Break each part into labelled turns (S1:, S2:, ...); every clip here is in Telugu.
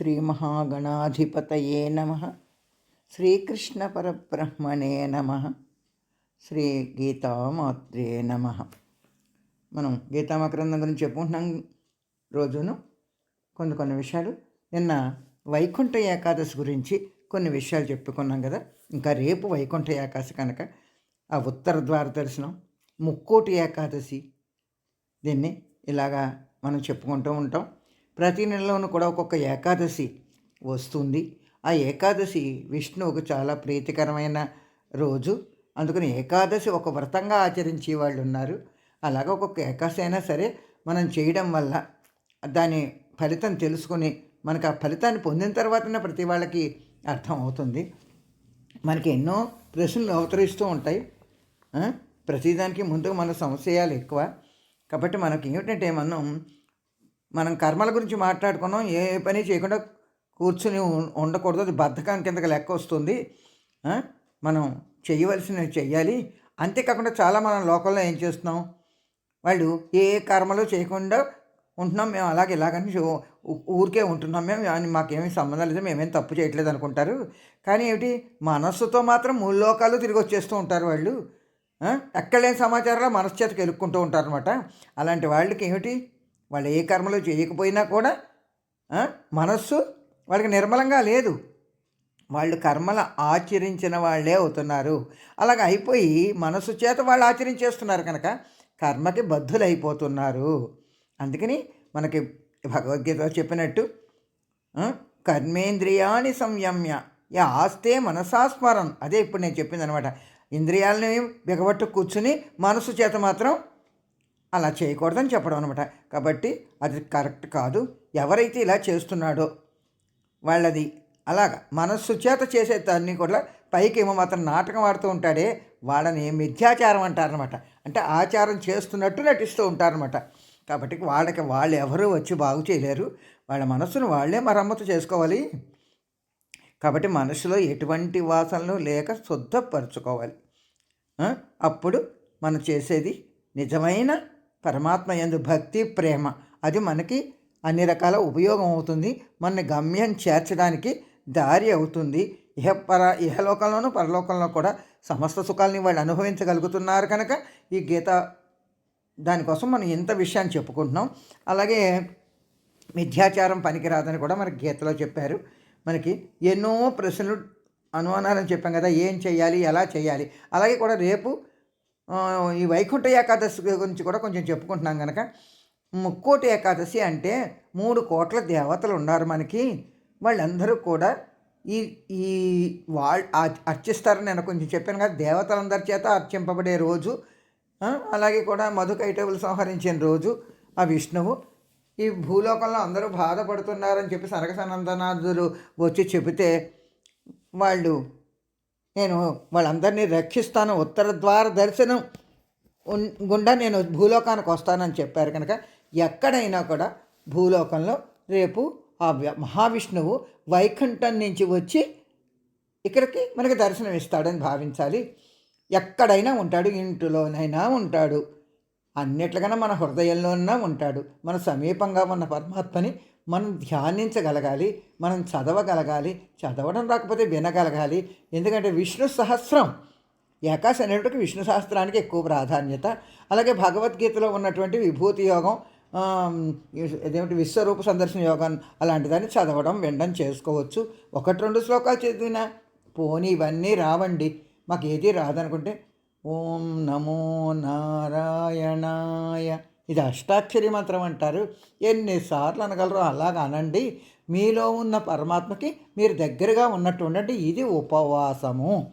S1: శ్రీమహాగణాధిపతయే నమ. శ్రీకృష్ణపరబ్రహ్మణే నమ. శ్రీ గీతామాత్రే నమ. మనం గీతామకరందం గురించి చెప్పుకుంటున్నాం రోజును. కొన్ని కొన్ని విషయాలు. నిన్న వైకుంఠ ఏకాదశి గురించి కొన్ని విషయాలు చెప్పుకున్నాం కదా. ఇంకా రేపు వైకుంఠ ఏకాదశి కనుక ఆ ఉత్తర ద్వార దర్శనం ముక్కోటి ఏకాదశి. దీన్ని ఇలాగా మనం చెప్పుకుంటూ ఉంటాం. ప్రతి నెలలోనూ కూడా ఒక్కొక్క ఏకాదశి వస్తుంది. ఆ ఏకాదశి విష్ణువుకు చాలా ప్రీతికరమైన రోజు. అందుకని ఏకాదశి ఒక వ్రతంగా ఆచరించే వాళ్ళు ఉన్నారు. అలాగే ఒక్కొక్క ఏకాదశి అయినా సరే మనం చేయడం వల్ల దాని ఫలితం తెలుసుకొని మనకు ఆ ఫలితాన్ని పొందిన తర్వాతనే ప్రతి వాళ్ళకి అర్థం అవుతుంది. మనకి ఎన్నో ప్రశ్నలు అవతరిస్తూ ఉంటాయి. ప్రతిదానికి ముందు మన సంశయాలు ఎక్కువ. కాబట్టి మనకి ఏమిటంటే మనం మనం కర్మల గురించి మాట్లాడుకున్నాం ఏ పని చేయకుండా కూర్చుని ఉండకూడదు. అది బద్ధకం కిందకి లెక్క వస్తుంది. మనం చేయవలసినవి చెయ్యాలి. అంతేకాకుండా చాలా మనం లోకల్లో ఏం చేస్తున్నాం? వాళ్ళు ఏ కర్మలు చేయకుండా ఉంటున్నాం. మేము అలాగే ఇలాగని ఊరికే ఉంటున్నాం మేము. అని మాకేమీ సంబంధం లేదు. మేమేం తప్పు చేయట్లేదు అనుకుంటారు. కానీ ఏమిటి? మనస్సుతో మాత్రం మూడు లోకాలు తిరిగి వచ్చేస్తూ ఉంటారు వాళ్ళు. ఎక్కడ లేని సమాచారంలో మనస్సు చేతకి ఎలుక్కుంటూ ఉంటారు అనమాట అలాంటి వాళ్ళకి ఏమిటి? వాళ్ళు ఏ కర్మలు చేయకపోయినా కూడా మనస్సు వాళ్ళకి నిర్మలంగా లేదు. వాళ్ళు కర్మలు ఆచరించిన వాళ్ళే అవుతున్నారు. అలాగ అయిపోయి మనసు చేత వాళ్ళు ఆచరించేస్తున్నారు కనుక కర్మకి బద్ధులైపోతున్నారు. అందుకని మనకి భగవద్గీత చెప్పినట్టు కర్మేంద్రియాన్ని సంయమ్య. యా ఆస్తే మనసాస్మరం అదే ఇప్పుడు నేను చెప్పింది అనమాట ఇంద్రియాలని బిగబట్టు కూర్చుని మనసు చేత మాత్రం అలా చేయకూడదని చెప్పడం అనమాట కాబట్టి అది కరెక్ట్ కాదు. ఎవరైతే ఇలా చేస్తున్నాడో వాళ్ళది అలాగ. మనస్సు చేత చేసే దాన్ని కూడా పైకి ఏమో మాత్రం నాటకం ఆడుతూ ఉంటాడే వాళ్ళని మిథ్యాచారం అంటారనమాట అంటే ఆచారం చేస్తున్నట్టు నటిస్తూ ఉంటారనమాట కాబట్టి వాళ్ళకి వాళ్ళు ఎవరు వచ్చి బాగు చేయలేరు. వాళ్ళ మనస్సును వాళ్ళే మరమ్మతు చేసుకోవాలి. కాబట్టి మనసులో ఎటువంటి వాసనలు లేక శుద్ధపరచుకోవాలి. అప్పుడు మనం చేసేది నిజమైన పరమాత్మ యందు భక్తి ప్రేమ. అది మనకి అన్ని రకాల ఉపయోగం అవుతుంది. మన గమ్యం చేర్చడానికి దారి అవుతుంది. ఇహ పర ఇహలోకంలోనూ పరలోకంలో కూడా సమస్త సుఖాలని వాళ్ళు అనుభవించగలుగుతున్నారు కనుక ఈ గీత దానికోసం మనం ఇంత విషయాన్ని చెప్పుకుంటున్నాం. అలాగే మిథ్యాచారం పనికిరాదని కూడా మనకి గీతలో చెప్పారు. మనకి ఎన్నో ప్రశ్నలు అనుమానాలని చెప్పాం కదా ఏం చేయాలి ఎలా చేయాలి అలాగే కూడా రేపు ఈ వైకుంఠ ఏకాదశి గురించి కూడా కొంచెం చెప్పుకుంటున్నాం కనుక ముక్కోటి ఏకాదశి అంటే మూడు కోట్ల దేవతలు ఉన్నారు మనకి. వాళ్ళందరూ కూడా ఈ ఈ వాళ్ళ అర్చిస్తారని నేను కొంచెం చెప్పాను కదా దేవతలందరి చేత అర్చింపబడే రోజు అలాగే కూడా మధుకైటవులు సంహరించిన రోజు ఆ విష్ణువు. ఈ భూలోకంలో అందరూ బాధపడుతున్నారని చెప్పి సనక సనందనాథులు వచ్చి చెబితే వాళ్ళు నేను వాళ్ళందరినీ రక్షిస్తాను. ఉత్తర ద్వార దర్శనం గుండా నేను భూలోకానికి వస్తానని చెప్పారు కనుక ఎక్కడైనా కూడా భూలోకంలో రేపు ఆ వ్య- మహావిష్ణువు వైకుంఠం నుంచి వచ్చి ఇక్కడికి మనకి దర్శనం ఇస్తాడని భావించాలి. ఎక్కడైనా ఉంటాడు ఇంటిలోనైనా ఉంటాడు. అన్నిట్లుగానే మన హృదయంలోనైనా ఉంటాడు. మన సమీపంగా ఉన్న పరమాత్మని మనం ధ్యానించగలగాలి మనం చదవగలగాలి చదవడం రాకపోతే వినగలగాలి. ఎందుకంటే విష్ణు సహస్రం ఏకాశ అనేటువంటి విష్ణు సహస్రానికి ఎక్కువ ప్రాధాన్యత. అలాగే భగవద్గీతలో ఉన్నటువంటి విభూతి యోగం ఆమ్, ఇదేమిటి విశ్వరూప సందర్శన యోగం అలాంటి దాన్ని చదవడం వినడం చేసుకోవచ్చు. ఒకటి రెండు శ్లోకాలు చదివినా పోనీ ఇవన్నీ రావండి. మాకు ఏది రాదనుకుంటే ఓం నమో నారాయణాయ ఇది అష్టాక్షరి మంత్రం అంటారు. ఎన్నిసార్లు అనగలరో అలాగ అనండి. మీలో ఉన్న పరమాత్మకి మీరు దగ్గరగా ఉన్నట్టు ఉండండి ఇది ఉపవాసము.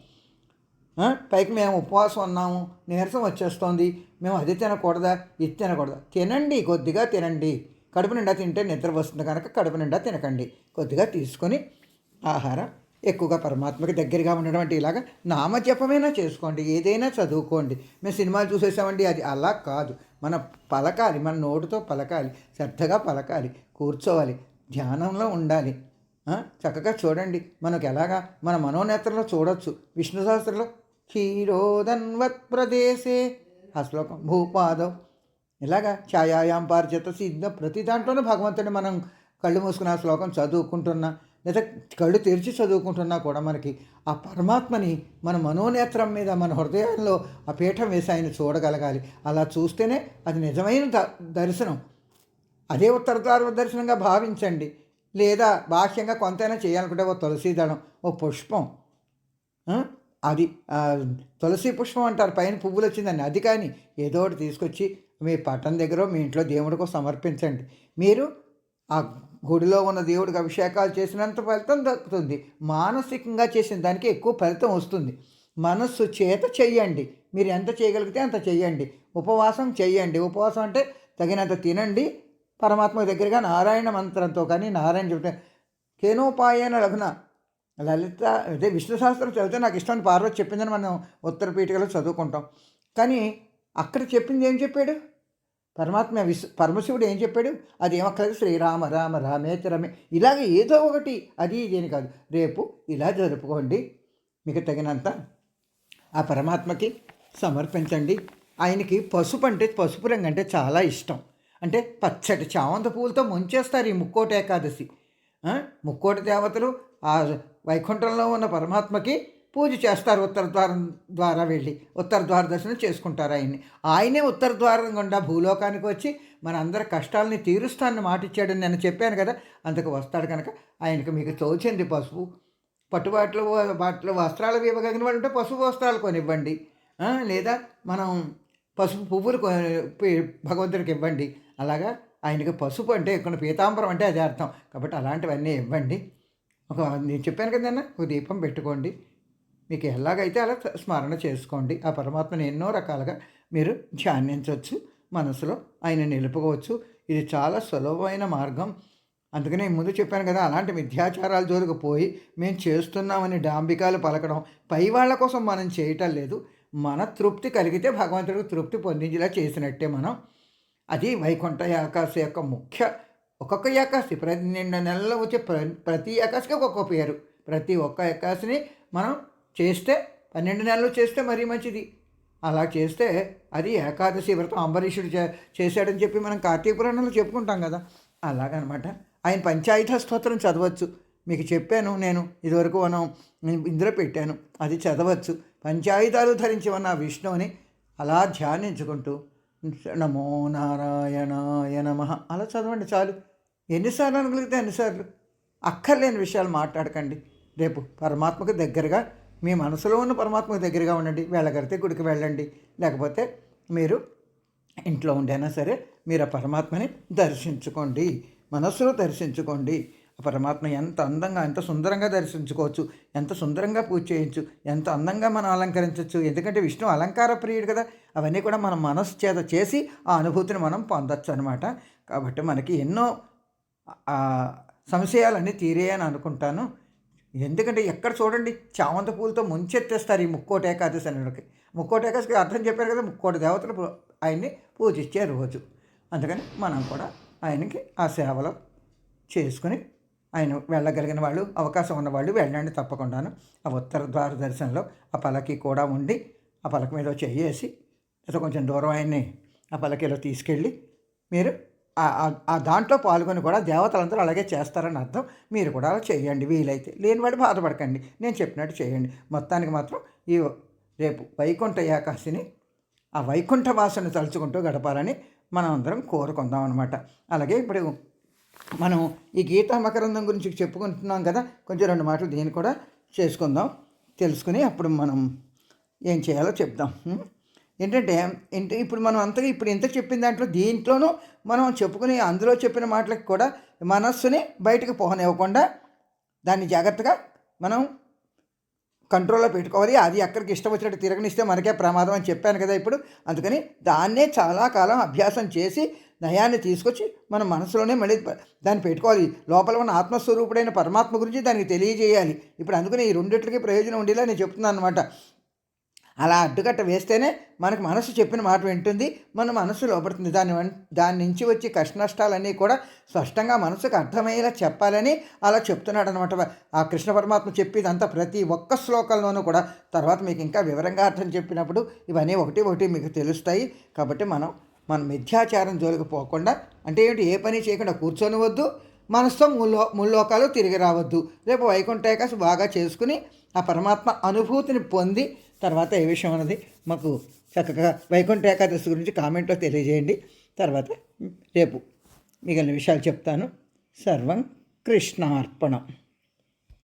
S1: పైకి మేము ఉపవాసం ఉన్నాము. నీరసం వచ్చేస్తోంది. మేము అది తినకూడదా? ఇది తినకూడదా? తినండి. కొద్దిగా తినండి. కడుపు నిండా తింటే నిద్ర వస్తుంది కనుక కడుపు నిండా తినకండి. కొద్దిగా తీసుకొని ఆహారం. ఎక్కువగా పరమాత్మకి దగ్గరగా ఉండడం అంటే ఇలాగా నామజపమైనా చేసుకోండి. ఏదైనా చదువుకోండి. మేము సినిమాలు చూసేసామండి. అది అలా కాదు. మన పలకాలి మన నోటితో పలకాలి శ్రద్ధగా పలకాలి కూర్చోవాలి ధ్యానంలో ఉండాలి. చక్కగా చూడండి. మనకు ఎలాగా? మన మనోనేత్రంలో చూడొచ్చు. విష్ణు సహస్రంలో క్షీరోదన్వత్ ప్రదేశే ఆ శ్లోకం. భూపాదం. ఇలాగా ఛాయాయాం పారిచేత సిద్ధ ప్రతి దాంట్లోనూ భగవంతుడిని మనం కళ్ళు మూసుకున్న ఆ శ్లోకం చదువుకుంటున్నా. లేదా కళ్ళు తెరిచి చదువుకుంటున్నా కూడా మనకి ఆ పరమాత్మని మన మనోనేత్రం మీద మన హృదయంలో ఆ పీఠం వేసి ఆయన చూడగలగాలి. అలా చూస్తేనే అది నిజమైన ద దర్శనం. అదే ఉత్తర ద్వార దర్శనంగా భావించండి. లేదా బాహ్యంగా కొంతైనా చేయాలనుకుంటే ఓ తులసి దళం ఓ పుష్పం. అది తులసి పుష్పం అంటారు. పైన పువ్వులు వచ్చిందని అది కానీ ఏదో ఒకటి తీసుకొచ్చి మీ పట్టణం దగ్గర మీ ఇంట్లో దేవుడికి సమర్పించండి. మీరు ఆ గుడిలో ఉన్న దేవుడికి అభిషేకాలు చేసినంత ఫలితం దక్కుతుంది. మానసికంగా చేసిన దానికి ఎక్కువ ఫలితం వస్తుంది. మనస్సు చేత చెయ్యండి. మీరు ఎంత చేయగలిగితే అంత చెయ్యండి. ఉపవాసం చెయ్యండి. ఉపవాసం అంటే తగినంత తినండి. పరమాత్మ దగ్గరగా నారాయణ మంత్రంతో కానీ నారాయణ చెప్తే కేనోపాయన లగ్న లలిత అదే విష్ణు సహస్రం చదివితే నాకు ఇష్టం పార్వతి చెప్పిందని మనం ఉత్తర పీఠికలో చదువుకుంటాం. కానీ అక్కడ చెప్పింది ఏం చెప్పాడు? పరమాత్మ విశ్ పరమశివుడు ఏం చెప్పాడు? అది ఏమక్కలేదు శ్రీరామ రామ రామేతి రమే. ఇలాగ ఏదో ఒకటి. అది ఇదేని కాదు. రేపు ఇలా జరుపుకోండి. మీకు తగినంత ఆ పరమాత్మకి సమర్పించండి. ఆయనకి పసుపు అంటే పసుపు రంగు అంటే చాలా ఇష్టం. అంటే పచ్చటి చామంత పూలతో ముంచేస్తారు ఈ ముక్కోట ఏకాదశి. ముక్కోటి దేవతలు ఆ వైకుంఠంలో ఉన్న పరమాత్మకి పూజ చేస్తారు ఉత్తర ద్వారం ద్వారా వెళ్ళి. ఉత్తర ద్వార దర్శనం చేసుకుంటారు ఆయన్ని. ఆయనే ఉత్తర ద్వారం గుండా భూలోకానికి వచ్చి మన అందరి కష్టాలని తీరుస్తానని మాట ఇచ్చాడని నేను చెప్పాను కదా అందుకు వస్తాడు కనుక ఆయనకు మీకు తోచింది పసుపు. పట్టుబాట్లు బాట్లు వస్త్రాలు ఇవ్వగలిగిన వాళ్ళు ఉంటే పసుపు వస్త్రాలు కొనివ్వండి. లేదా మనం పసుపు పువ్వులు భగవంతుడికి ఇవ్వండి. అలాగా ఆయనకి పసుపు అంటే ఇక్కడ పీతాంబరం అంటే అది అర్థం. కాబట్టి అలాంటివన్నీ ఇవ్వండి. ఒక నేను చెప్పాను కదన్నా ఒక దీపం పెట్టుకోండి. మీకు ఎలాగైతే అలా స్మరణ చేసుకోండి ఆ పరమాత్మని ఎన్నో రకాలుగా మీరు ధ్యానించవచ్చు మనసులో ఆయన నిలుపుకోవచ్చు. ఇది చాలా సులభమైన మార్గం. అందుకనే ముందు చెప్పాను కదా అలాంటి మిథ్యాచారాల జోలికి పోయి మేము చేస్తున్నామని డాంబికాలు పలకడం పై వాళ్ళ కోసం మనం చేయటం లేదు. మన తృప్తి కలిగితే భగవంతుడికి తృప్తి పొందించేలా చేసినట్టే మనం. అది వైకుంఠ ఏకాశి యొక్క ముఖ్య ఒక్కొక్క ఏకాశి ప్రతి నిండు నెలలో వచ్చే ప్ర ప్రతి ఏకాశికి ఒక్కొక్క పేరు. ప్రతి ఒక్క ఏకాశిని మనం చేస్తే పన్నెండు నెలలు చేస్తే మరీ మంచిది. అలా చేస్తే అది ఏకాదశి వ్రతం అంబరీషుడు చే చేశాడని చెప్పి మనం కార్తీక పురాణంలో చెప్పుకుంటాం కదా. అలాగనమాట. ఆయన పంచాయత స్తోత్రం చదవచ్చు. మీకు చెప్పాను నేను ఇదివరకు మనం ఇందులో పెట్టాను. అది చదవచ్చు. పంచాయుధాలు ధరించి ఉన్న విష్ణువుని అలా ధ్యానించుకుంటూ నమో నారాయణాయ నమ. అలా చదవండి చాలు. ఎన్నిసార్లు అనగలిగితే ఎన్నిసార్లు అక్కర్లేని విషయాలు మాట్లాడకండి. రేపు పరమాత్మకు దగ్గరగా మీ మనసులో ఉన్న పరమాత్మకు దగ్గరగా ఉండండి. వెళ్ళగలిగితే గుడికి వెళ్ళండి. లేకపోతే మీరు ఇంట్లో ఉండైనా సరే మీరు ఆ పరమాత్మని దర్శించుకోండి. మనస్సులో దర్శించుకోండి. ఆ పరమాత్మ ఎంత అందంగా ఎంత సుందరంగా దర్శించుకోవచ్చు. ఎంత సుందరంగా పూజ చేయొచ్చు ఎంత అందంగా మనం అలంకరించవచ్చు ఎందుకంటే విష్ణు అలంకార ప్రియుడు కదా. అవన్నీ కూడా మన మనస్సు చేత చేసి ఆ అనుభూతిని మనం పొందొచ్చు అనమాట కాబట్టి మనకి ఎన్నో సంశయాలన్నీ తీరేయని అనుకుంటాను. ఎందుకంటే ఎక్కడ చూడండి చామంతి పూలతో ముంచెత్తేస్తారు ఈ ముక్కోట ఏకాదశి అనేటికి ఏకాదశికి అర్థం చెప్పారు కదా ముక్కోటి దేవతలు ఆయన్ని పూజించే రోజు. అందుకని మనం కూడా ఆయనకి ఆ సేవలు చేసుకుని ఆయన వెళ్ళగలిగిన వాళ్ళు అవకాశం ఉన్నవాళ్ళు వెళ్ళండి తప్పకుండాను. ఆ ఉత్తర ద్వార దర్శనంలో ఆ పలకి కూడా ఉండి ఆ పలక మీద చేసి లేదా కొంచెం దూరం ఆయన్ని ఆ పలకిలో తీసుకెళ్ళి మీరు ఆ- దాంట్లో పాల్గొని కూడా దేవతలందరూ అలాగే చేస్తారని అర్థం. మీరు కూడా అలా చేయండి వీలైతే. లేనివాడు బాధపడకండి. నేను చెప్పినట్టు చేయండి. మొత్తానికి మాత్రం ఈ రేపు వైకుంఠ ఏకాశిని ఆ వైకుంఠ వాసన తలుచుకుంటూ గడపాలని మనం అందరం కోరుకుందాం అనమాట అలాగే ఇప్పుడు మనం ఈ గీతా మకరందం గురించి చెప్పుకుంటున్నాం కదా కొంచెం రెండు మాటలు దీన్ని కూడా చేసుకుందాం. తెలుసుకుని అప్పుడు మనం ఏం చేయాలో చెప్దాం. ఏంటంటే ఇప్పుడు మనం అంతగా ఇప్పుడు ఇంత చెప్పిన దాంట్లో దీంట్లోనూ మనం చెప్పుకుని అందులో చెప్పిన మాటలకు కూడా మనస్సుని బయటకు పోహనివ్వకుండా దాన్ని జాగ్రత్తగా మనం కంట్రోల్లో పెట్టుకోవాలి. అది ఎక్కడికి ఇష్టం వచ్చినట్టు తిరగనిస్తే మనకే ప్రమాదం అని చెప్పాను కదా ఇప్పుడు. అందుకని దాన్నే చాలా కాలం అభ్యాసం చేసి నయాన్ని తీసుకొచ్చి మన మనసులోనే మళ్ళీ దాన్ని పెట్టుకోవాలి. లోపల ఉన్న ఆత్మస్వరూపుడైన పరమాత్మ గురించి దానికి తెలియజేయాలి. ఇప్పుడు అందుకని ఈ రెండింటికి ప్రయోజనం ఉండేలా నేను చెప్తున్నాను అనమాట అలా అడ్డుకట్ట వేస్తేనే మనకు మనసు చెప్పిన మాట వింటుంది మన మనసు లోపడుతుంది. దాని వన్- దాని నుంచి వచ్చే కష్ట నష్టాలన్నీ కూడా స్పష్టంగా మనసుకు అర్థమయ్యేలా చెప్పాలని అలా చెప్తున్నాడు అనమాట ఆ కృష్ణ పరమాత్మ చెప్పేదంతా ప్రతి ఒక్క శ్లోకంలోనూ కూడా. తర్వాత మీకు ఇంకా వివరంగా అర్థం చెప్పినప్పుడు ఇవన్నీ ఒకటి ఒకటి మీకు తెలుస్తాయి. కాబట్టి మనం మన మిథ్యాచారం జోలికి పోకుండా అంటే ఏమిటి ఏ పని చేయకుండా కూర్చొని వద్దు మనసుతో ముల్లో ముల్లోకాలు తిరిగి రావద్దు. రేపు వైకుంఠ ఏకాదశి బాగా చేసుకుని ఆ పరమాత్మ అనుభూతిని పొంది తర్వాత ఏ విషయం అన్నది మాకు చక్కగా వైకుంఠ ఏకాదశి గురించి కామెంట్లో తెలియజేయండి. తర్వాత రేపు మిగిలిన విషయాలు చెప్తాను. సర్వం కృష్ణార్పణం.